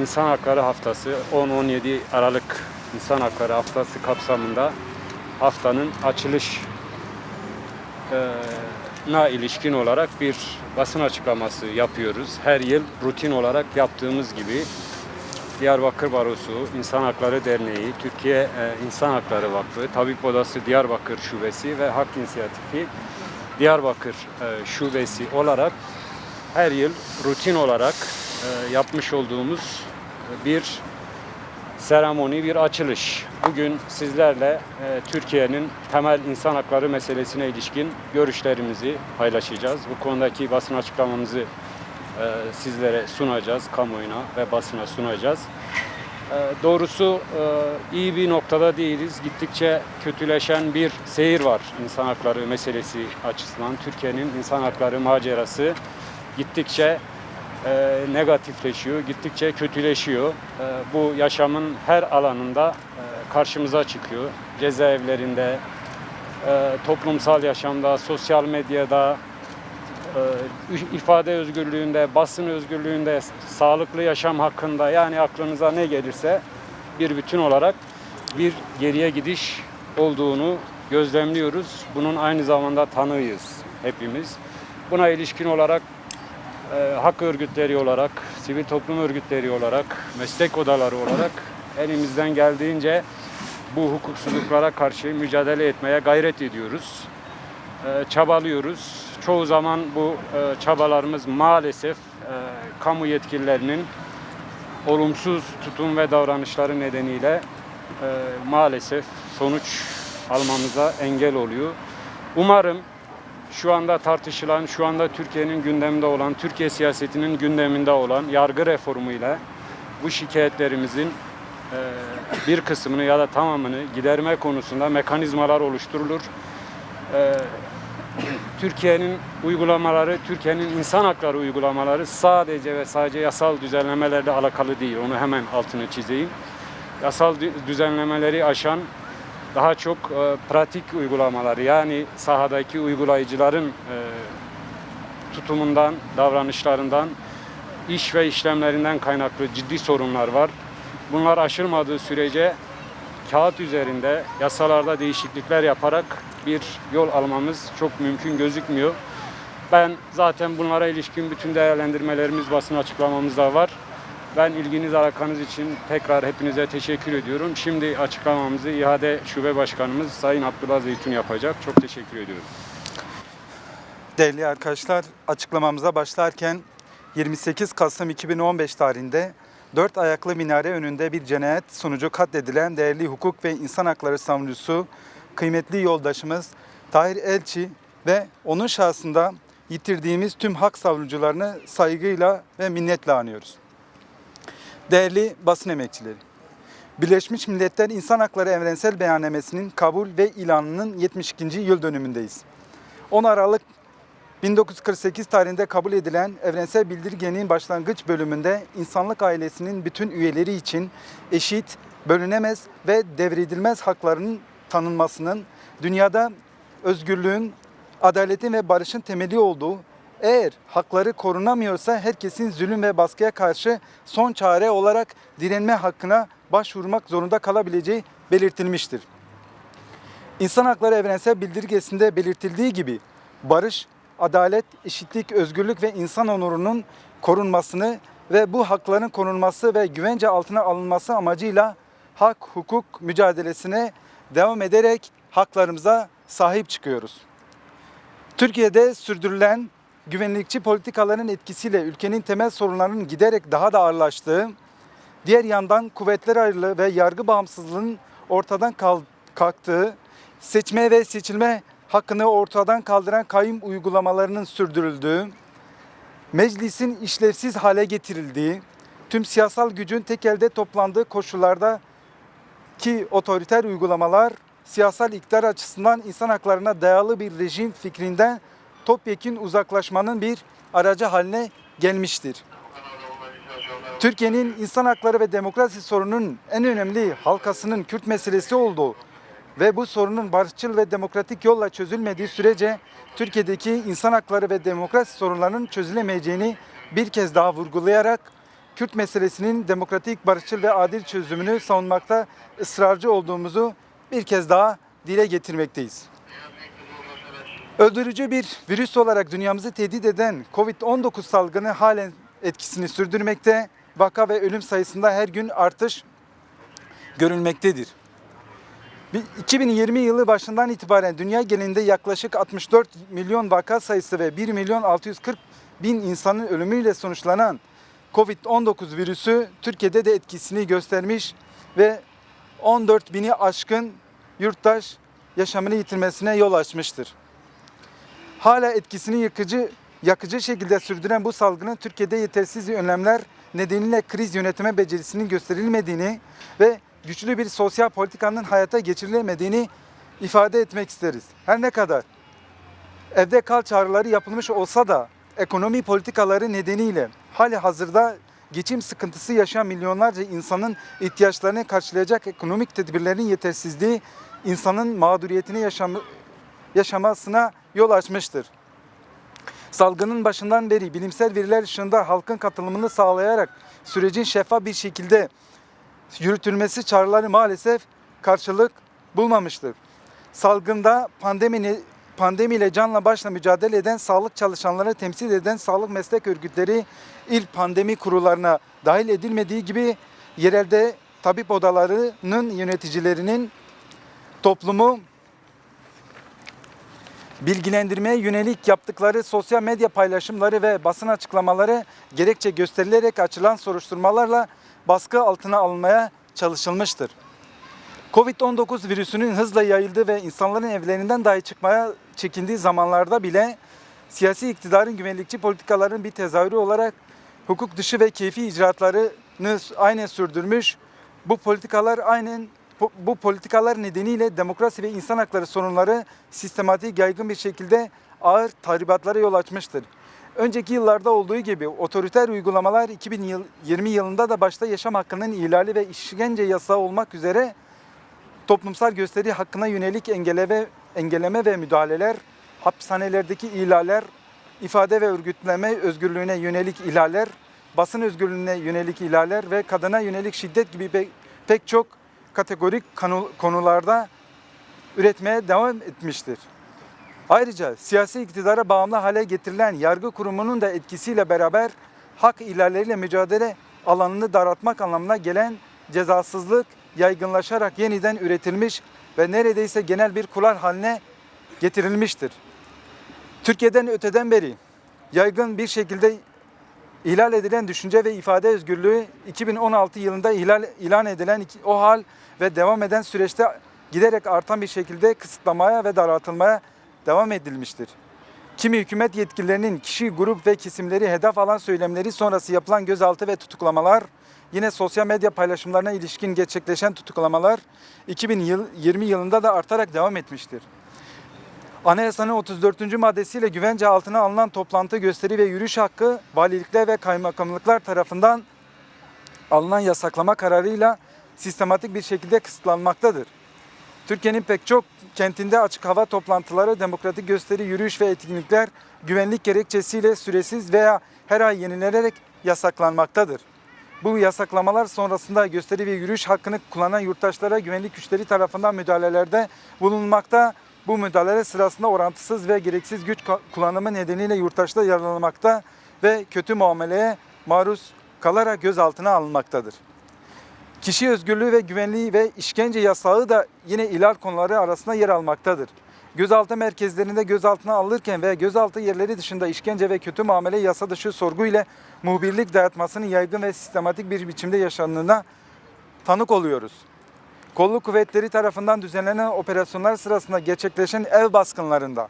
İnsan Hakları Haftası 10-17 Aralık İnsan Hakları Haftası kapsamında haftanın açılış na ilişkin olarak bir basın açıklaması yapıyoruz. Her yıl rutin olarak yaptığımız gibi Diyarbakır Barosu, İnsan Hakları Derneği, Türkiye İnsan Hakları Vakfı, Tabip Odası Diyarbakır Şubesi ve Hak İnisiyatifi Diyarbakır Şubesi olarak her yıl rutin olarak yapmış olduğumuz e, bir seremoni, bir açılış. Bugün sizlerle e, Türkiye'nin temel insan hakları meselesine ilişkin görüşlerimizi paylaşacağız. Bu konudaki basın açıklamamızı e, sizlere sunacağız, kamuoyuna ve basına sunacağız. E, doğrusu e, iyi bir noktada değiliz. Gittikçe kötüleşen bir seyir var insan hakları meselesi açısından. Türkiye'nin insan hakları macerası gittikçe e, negatifleşiyor, gittikçe kötüleşiyor. E, bu yaşamın her alanında e, karşımıza çıkıyor. Cezaevlerinde, e, toplumsal yaşamda, sosyal medyada, e, ifade özgürlüğünde, basın özgürlüğünde, sağlıklı yaşam hakkında yani aklınıza ne gelirse bir bütün olarak bir geriye gidiş olduğunu gözlemliyoruz. Bunun aynı zamanda tanığıyız hepimiz. Buna ilişkin olarak e, hak örgütleri olarak, sivil toplum örgütleri olarak, meslek odaları olarak elimizden geldiğince bu hukuksuzluklara karşı mücadele etmeye gayret ediyoruz. E, çabalıyoruz. Çoğu zaman bu e, çabalarımız maalesef e, kamu yetkililerinin olumsuz tutum ve davranışları nedeniyle e, maalesef sonuç almamıza engel oluyor. Umarım şu anda tartışılan, şu anda Türkiye'nin gündeminde olan, Türkiye siyasetinin gündeminde olan yargı reformuyla bu şikayetlerimizin e, bir kısmını ya da tamamını giderme konusunda mekanizmalar oluşturulur. E, Türkiye'nin uygulamaları, Türkiye'nin insan hakları uygulamaları sadece ve sadece yasal düzenlemelerle alakalı değil. Onu hemen altını çizeyim. Yasal dü- düzenlemeleri aşan daha çok e, pratik uygulamalar yani sahadaki uygulayıcıların e, tutumundan, davranışlarından, iş ve işlemlerinden kaynaklı ciddi sorunlar var. Bunlar aşılmadığı sürece kağıt üzerinde yasalarda değişiklikler yaparak bir yol almamız çok mümkün gözükmüyor. Ben zaten bunlara ilişkin bütün değerlendirmelerimiz basın açıklamamızda var. Ben ilginiz alakanız için tekrar hepinize teşekkür ediyorum. Şimdi açıklamamızı İHA'de Şube Başkanımız Sayın Abdullah Zeytun yapacak. Çok teşekkür ediyorum. Değerli arkadaşlar, açıklamamıza başlarken 28 Kasım 2015 tarihinde dört ayaklı minare önünde bir cinayet sonucu katledilen değerli hukuk ve insan hakları savunucusu kıymetli yoldaşımız Tahir Elçi ve onun şahsında yitirdiğimiz tüm hak savunucularını saygıyla ve minnetle anıyoruz. Değerli basın emekçileri, Birleşmiş Milletler İnsan Hakları Evrensel Beyannamesi'nin kabul ve ilanının 72. yıl dönümündeyiz. 10 Aralık 1948 tarihinde kabul edilen Evrensel Bildirgenin başlangıç bölümünde insanlık ailesinin bütün üyeleri için eşit, bölünemez ve devredilmez haklarının tanınmasının dünyada özgürlüğün, adaletin ve barışın temeli olduğu, eğer hakları korunamıyorsa herkesin zulüm ve baskıya karşı son çare olarak direnme hakkına başvurmak zorunda kalabileceği belirtilmiştir. İnsan Hakları Evrensel Bildirgesi'nde belirtildiği gibi barış, adalet, eşitlik, özgürlük ve insan onurunun korunmasını ve bu hakların korunması ve güvence altına alınması amacıyla hak, hukuk mücadelesine devam ederek haklarımıza sahip çıkıyoruz. Türkiye'de sürdürülen güvenlikçi politikaların etkisiyle ülkenin temel sorunlarının giderek daha da ağırlaştığı, diğer yandan kuvvetler ayrılığı ve yargı bağımsızlığının ortadan kal- kalktığı, seçme ve seçilme hakkını ortadan kaldıran kayyum uygulamalarının sürdürüldüğü, meclisin işlevsiz hale getirildiği, tüm siyasal gücün tek elde toplandığı koşullarda ki otoriter uygulamalar siyasal iktidar açısından insan haklarına dayalı bir rejim fikrinden topyekün uzaklaşmanın bir aracı haline gelmiştir. Türkiye'nin insan hakları ve demokrasi sorununun en önemli halkasının Kürt meselesi olduğu ve bu sorunun barışçıl ve demokratik yolla çözülmediği sürece Türkiye'deki insan hakları ve demokrasi sorunlarının çözülemeyeceğini bir kez daha vurgulayarak Kürt meselesinin demokratik, barışçıl ve adil çözümünü savunmakta ısrarcı olduğumuzu bir kez daha dile getirmekteyiz. Öldürücü bir virüs olarak dünyamızı tehdit eden Covid-19 salgını halen etkisini sürdürmekte. Vaka ve ölüm sayısında her gün artış görülmektedir. Bir- 2020 yılı başından itibaren dünya genelinde yaklaşık 64 milyon vaka sayısı ve 1 milyon 640 bin insanın ölümüyle sonuçlanan Covid-19 virüsü Türkiye'de de etkisini göstermiş ve 14 bini aşkın yurttaş yaşamını yitirmesine yol açmıştır. Hala etkisini yıkıcı, yakıcı şekilde sürdüren bu salgının Türkiye'de yetersiz önlemler nedeniyle kriz yönetme becerisinin gösterilmediğini ve güçlü bir sosyal politikanın hayata geçirilemediğini ifade etmek isteriz. Her ne kadar evde kal çağrıları yapılmış olsa da ekonomi politikaları nedeniyle hali hazırda geçim sıkıntısı yaşayan milyonlarca insanın ihtiyaçlarını karşılayacak ekonomik tedbirlerin yetersizliği insanın mağduriyetini yaşam yaşamasına yol açmıştır. Salgının başından beri bilimsel veriler ışığında halkın katılımını sağlayarak sürecin şeffaf bir şekilde yürütülmesi çağrıları maalesef karşılık bulmamıştır. Salgında pandemi pandemiyle canla başla mücadele eden sağlık çalışanları temsil eden sağlık meslek örgütleri il pandemi kurullarına dahil edilmediği gibi yerelde tabip odalarının yöneticilerinin toplumu bilgilendirmeye yönelik yaptıkları sosyal medya paylaşımları ve basın açıklamaları gerekçe gösterilerek açılan soruşturmalarla baskı altına alınmaya çalışılmıştır. Covid-19 virüsünün hızla yayıldığı ve insanların evlerinden dahi çıkmaya çekindiği zamanlarda bile siyasi iktidarın güvenlikçi politikaların bir tezahürü olarak hukuk dışı ve keyfi icraatlarını aynen sürdürmüş. Bu politikalar aynen bu- politikalar nedeniyle demokrasi ve insan hakları sorunları sistematik yaygın bir şekilde ağır tahribatlara yol açmıştır. Önceki yıllarda olduğu gibi otoriter uygulamalar 2020 yılında da başta yaşam hakkının ihlali ve işkence yasağı olmak üzere toplumsal gösteri hakkına yönelik engelleme, engelleme ve müdahaleler, hapishanelerdeki ihlaller, ifade ve örgütleme özgürlüğüne yönelik ihlaller, basın özgürlüğüne yönelik ihlaller ve kadına yönelik şiddet gibi pe- pek çok kategorik konu- konularda üretmeye devam etmiştir. Ayrıca siyasi iktidara bağımlı hale getirilen yargı kurumunun da etkisiyle beraber hak ihlalleriyle mücadele alanını daraltmak anlamına gelen cezasızlık yaygınlaşarak yeniden üretilmiş ve neredeyse genel bir kural haline getirilmiştir. Türkiye'den öteden beri yaygın bir şekilde ihlal edilen düşünce ve ifade özgürlüğü 2016 yılında ihlal, ilan edilen o hal ve devam eden süreçte giderek artan bir şekilde kısıtlamaya ve daraltılmaya devam edilmiştir. Kimi hükümet yetkililerinin kişi, grup ve kesimleri hedef alan söylemleri sonrası yapılan gözaltı ve tutuklamalar, yine sosyal medya paylaşımlarına ilişkin gerçekleşen tutuklamalar 2020 yılında da artarak devam etmiştir. Anayasanın 34. maddesiyle güvence altına alınan toplantı, gösteri ve yürüyüş hakkı valilikler ve kaymakamlıklar tarafından alınan yasaklama kararıyla sistematik bir şekilde kısıtlanmaktadır. Türkiye'nin pek çok kentinde açık hava toplantıları, demokratik gösteri, yürüyüş ve etkinlikler güvenlik gerekçesiyle süresiz veya her ay yenilenerek yasaklanmaktadır. Bu yasaklamalar sonrasında gösteri ve yürüyüş hakkını kullanan yurttaşlara güvenlik güçleri tarafından müdahalelerde bulunmakta. Bu müdahale sırasında orantısız ve gereksiz güç kullanımı nedeniyle yurttaşlar yaralanmakta ve kötü muameleye maruz kalarak gözaltına alınmaktadır. Kişi özgürlüğü ve güvenliği ve işkence yasağı da yine ihlal konuları arasında yer almaktadır. Gözaltı merkezlerinde gözaltına alırken ve gözaltı yerleri dışında işkence ve kötü muamele yasa dışı sorgu ile muhbirlik dayatmasının yaygın ve sistematik bir biçimde yaşandığına tanık oluyoruz. Kolluk kuvvetleri tarafından düzenlenen operasyonlar sırasında gerçekleşen ev baskınlarında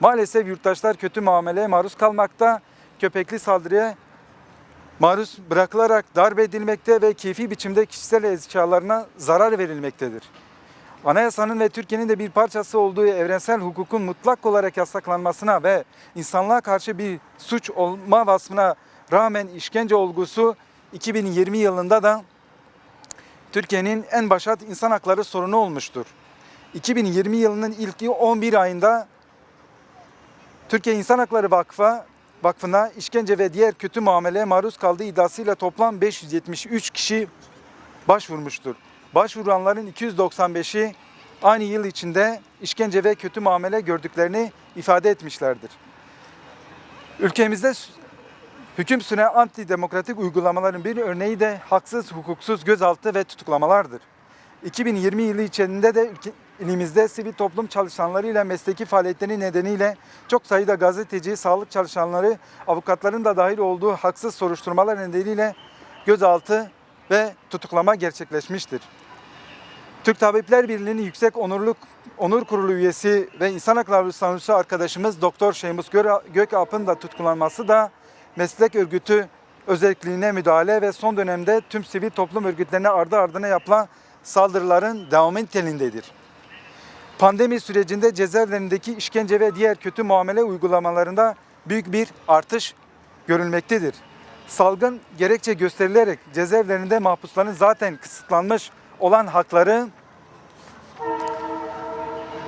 maalesef yurttaşlar kötü muameleye maruz kalmakta, köpekli saldırıya maruz bırakılarak darp edilmekte ve keyfi biçimde kişisel eşyalarına zarar verilmektedir. Anayasanın ve Türkiye'nin de bir parçası olduğu evrensel hukukun mutlak olarak yasaklanmasına ve insanlığa karşı bir suç olma vasfına rağmen işkence olgusu 2020 yılında da Türkiye'nin en başat insan hakları sorunu olmuştur. 2020 yılının ilk 11 ayında Türkiye İnsan Hakları Vakfı Vakfı'na işkence ve diğer kötü muameleye maruz kaldığı iddiasıyla toplam 573 kişi başvurmuştur. Başvuranların 295'i aynı yıl içinde işkence ve kötü muamele gördüklerini ifade etmişlerdir. Ülkemizde hüküm süren antidemokratik uygulamaların bir örneği de haksız, hukuksuz gözaltı ve tutuklamalardır. 2020 yılı içerisinde de ülke, ilimizde sivil toplum çalışanlarıyla mesleki faaliyetleri nedeniyle çok sayıda gazeteci, sağlık çalışanları, avukatların da dahil olduğu haksız soruşturmalar nedeniyle gözaltı ve tutuklama gerçekleşmiştir. Türk Tabipler Birliği'nin yüksek onurluk onur kurulu üyesi ve insan hakları savunucusu arkadaşımız Doktor Şeymus Gökalp'ın da tutuklanması da meslek örgütü özelliğine müdahale ve son dönemde tüm sivil toplum örgütlerine ardı ardına yapılan saldırıların devamı niteliğindedir. Pandemi sürecinde cezaevlerindeki işkence ve diğer kötü muamele uygulamalarında büyük bir artış görülmektedir. Salgın gerekçe gösterilerek cezaevlerinde mahpusların zaten kısıtlanmış olan hakları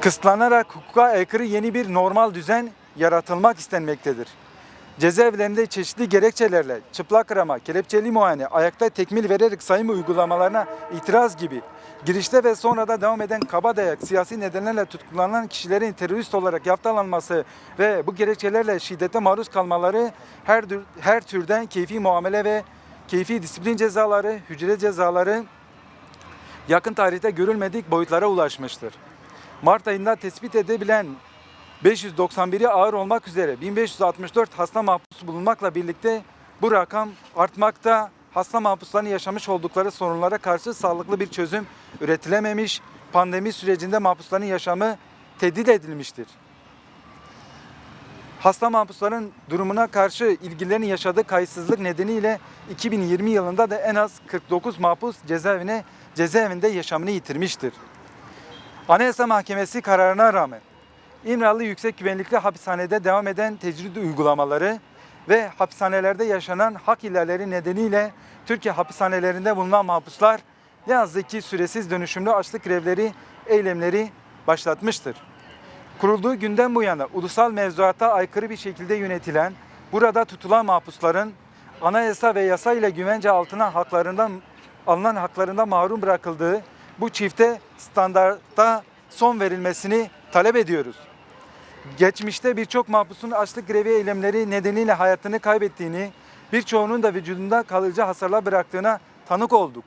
kısıtlanarak hukuka aykırı yeni bir normal düzen yaratılmak istenmektedir. Cezaevlerinde çeşitli gerekçelerle çıplak arama, kelepçeli muayene, ayakta tekmil vererek sayım uygulamalarına itiraz gibi girişte ve sonra da devam eden kaba dayak, siyasi nedenlerle tutuklanan kişilerin terörist olarak yaftalanması ve bu gerekçelerle şiddete maruz kalmaları her, her türden keyfi muamele ve keyfi disiplin cezaları, hücre cezaları yakın tarihte görülmedik boyutlara ulaşmıştır. Mart ayında tespit edebilen 591'i ağır olmak üzere 1564 hasta mahpus bulunmakla birlikte bu rakam artmakta. Hasta mahpusların yaşamış oldukları sorunlara karşı sağlıklı bir çözüm üretilememiş, pandemi sürecinde mahpusların yaşamı tehdit edilmiştir. Hasta mahpusların durumuna karşı ilgililerin yaşadığı kayıtsızlık nedeniyle 2020 yılında da en az 49 mahpus cezaevine cezaevinde yaşamını yitirmiştir. Anayasa Mahkemesi kararına rağmen İmralı Yüksek Güvenlikli Hapishane'de devam eden tecrid uygulamaları ve hapishanelerde yaşanan hak ihlalleri nedeniyle Türkiye hapishanelerinde bulunan mahpuslar ne yazık ki süresiz dönüşümlü açlık grevleri, eylemleri başlatmıştır. Kurulduğu günden bu yana ulusal mevzuata aykırı bir şekilde yönetilen, burada tutulan mahpusların anayasa ve yasa ile güvence altına haklarından alınan haklarından mahrum bırakıldığı bu çifte standartta son verilmesini talep ediyoruz. Geçmişte birçok mahpusun açlık grevi eylemleri nedeniyle hayatını kaybettiğini, birçoğunun da vücudunda kalıcı hasarlar bıraktığına tanık olduk.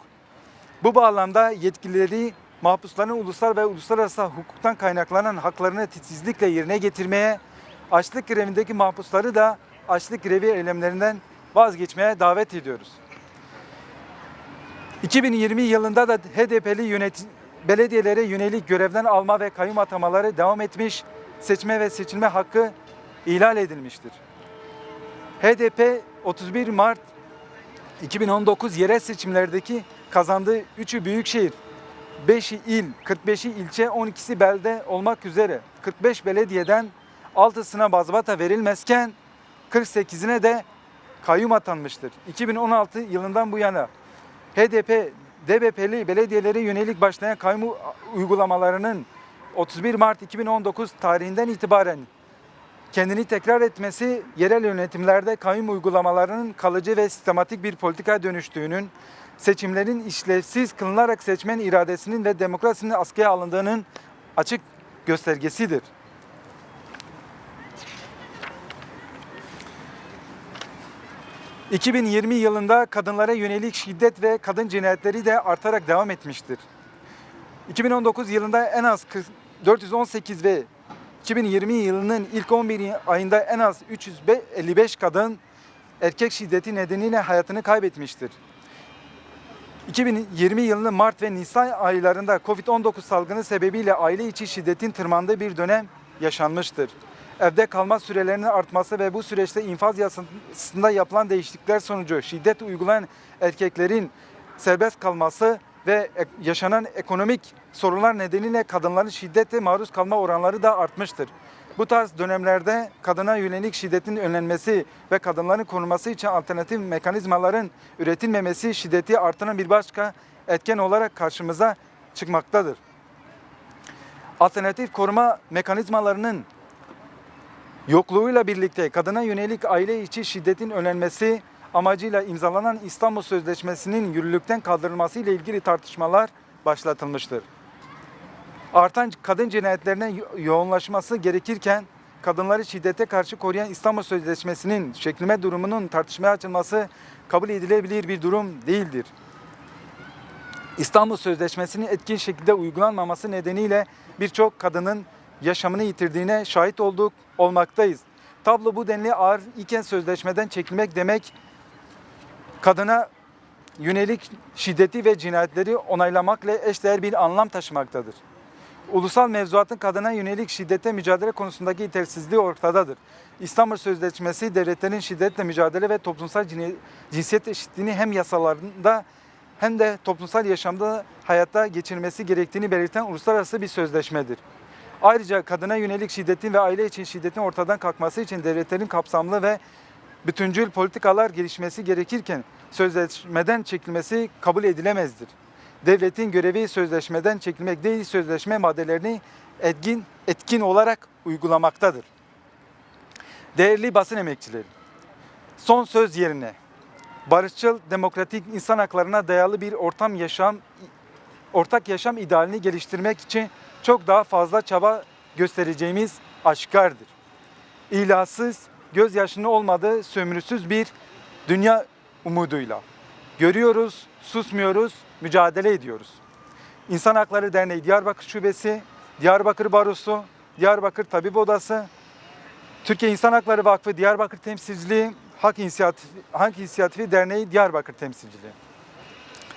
Bu bağlamda yetkilileri mahpusların ulusal ve uluslararası hukuktan kaynaklanan haklarını titizlikle yerine getirmeye, açlık grevindeki mahpusları da açlık grevi eylemlerinden vazgeçmeye davet ediyoruz. 2020 yılında da HDP'li yönetim belediyelere yönelik görevden alma ve kayyum atamaları devam etmiş, seçme ve seçilme hakkı ihlal edilmiştir. HDP 31 Mart 2019 yerel seçimlerdeki kazandığı 3'ü büyükşehir, 5'i il, 45'i ilçe, 12'si belde olmak üzere 45 belediyeden 6'sına bazbata verilmezken 48'ine de kayyum atanmıştır. 2016 yılından bu yana HDP, DBP'li belediyelere yönelik başlayan kayyum uygulamalarının 31 Mart 2019 tarihinden itibaren kendini tekrar etmesi yerel yönetimlerde kayyum uygulamalarının kalıcı ve sistematik bir politikaya dönüştüğünün, seçimlerin işlevsiz kılınarak seçmen iradesinin ve demokrasinin askıya alındığının açık göstergesidir. ...2020 yılında kadınlara yönelik şiddet ve kadın cinayetleri de artarak devam etmiştir. 2019 yılında en az 40 418 ve 2020 yılının ilk 11 ayında en az 355 kadın erkek şiddeti nedeniyle hayatını kaybetmiştir. 2020 yılının Mart ve Nisan aylarında Covid-19 salgını sebebiyle aile içi şiddetin tırmandığı bir dönem yaşanmıştır. Evde kalma sürelerinin artması ve bu süreçte infaz yasasında yapılan değişiklikler sonucu şiddet uygulayan erkeklerin serbest kalması ve ek- yaşanan ekonomik sorunlar nedeniyle kadınların şiddete maruz kalma oranları da artmıştır. Bu tarz dönemlerde kadına yönelik şiddetin önlenmesi ve kadınların korunması için alternatif mekanizmaların üretilmemesi şiddeti artıran bir başka etken olarak karşımıza çıkmaktadır. Alternatif koruma mekanizmalarının Yokluğuyla birlikte kadına yönelik aile içi şiddetin önlenmesi amacıyla imzalanan İstanbul Sözleşmesi'nin yürürlükten kaldırılması ile ilgili tartışmalar başlatılmıştır. Artan kadın cinayetlerine yo- yoğunlaşması gerekirken kadınları şiddete karşı koruyan İstanbul Sözleşmesi'nin çekilme durumunun tartışmaya açılması kabul edilebilir bir durum değildir. İstanbul Sözleşmesi'nin etkin şekilde uygulanmaması nedeniyle birçok kadının yaşamını yitirdiğine şahit olduk, olmaktayız. Tablo bu denli ağır iken sözleşmeden çekilmek demek kadına yönelik şiddeti ve cinayetleri onaylamakla eşdeğer bir anlam taşımaktadır. Ulusal mevzuatın kadına yönelik şiddete mücadele konusundaki yetersizliği ortadadır. İstanbul Sözleşmesi devletlerin şiddetle mücadele ve toplumsal cinsiyet eşitliğini hem yasalarında hem de toplumsal yaşamda hayata geçirmesi gerektiğini belirten uluslararası bir sözleşmedir. Ayrıca kadına yönelik şiddetin ve aile içi şiddetin ortadan kalkması için devletlerin kapsamlı ve bütüncül politikalar gelişmesi gerekirken sözleşmeden çekilmesi kabul edilemezdir. Devletin görevi sözleşmeden çekilmek değil, sözleşme maddelerini etkin, etkin olarak uygulamaktadır. Değerli basın emekçileri, son söz yerine barışçıl, demokratik insan haklarına dayalı bir ortam yaşam ortak yaşam idealini geliştirmek için çok daha fazla çaba göstereceğimiz aşikardır. İlahsız, gözyaşının olmadığı sömürüsüz bir dünya umuduyla. Görüyoruz, susmuyoruz, mücadele ediyoruz. İnsan Hakları Derneği Diyarbakır Şubesi, Diyarbakır Barosu, Diyarbakır Tabip Odası, Türkiye İnsan Hakları Vakfı Diyarbakır Temsilciliği, Hak İnisiyatifi, Hak İnisiyatifi Derneği Diyarbakır Temsilciliği.